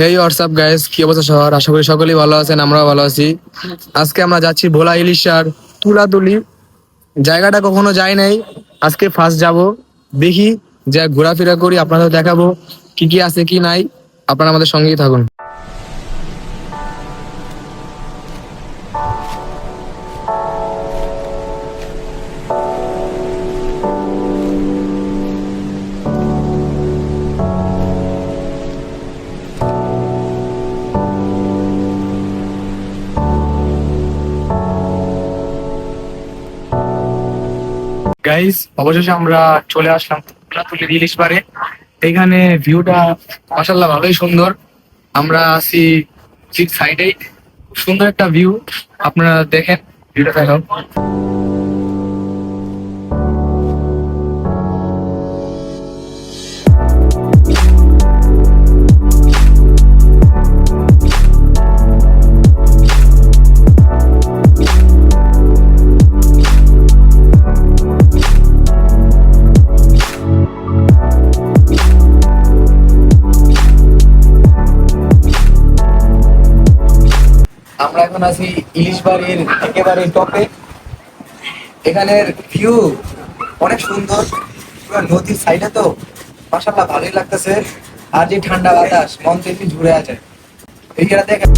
হেই WhatsApp guys কি অবস্থা সবার? আশা করি সকলেই ভালো আছেন, আমরাও ভালো আছি। আজকে আমরা যাচ্ছি ভোলা ইলিশার তুলাতুলি। জায়গাটা কখনো যাই নাই। আজকে ফার্স্ট যাব। দেখি যা ঘোরাফেরা করি, আপনাদের দেখাবো কি কি আছে, কি নাই। আপনারা আমাদের সঙ্গেই থাকুন। গাইস অবশেষে আমরা চলে আসলাম তুলি ইলিশ পারে এখানে ভিউটা মাসাল্লাহ ভালোই সুন্দর। আমরা আছি ঠিক সাইডেই সুন্দর একটা ভিউ আপনারা দেখেন ভিউটা দেখাও আমরা এখন আছি ইলিশ বাড়ির একেবারে টপে। এখানের ভিউ অনেক সুন্দর, পুরো নদীর সাইডে তো মাসাল্লাহ ভালোই লাগতেছে। আর যে ঠান্ডা বাতাস, মন ঝুড়ে আছে। এইখানে দেখেন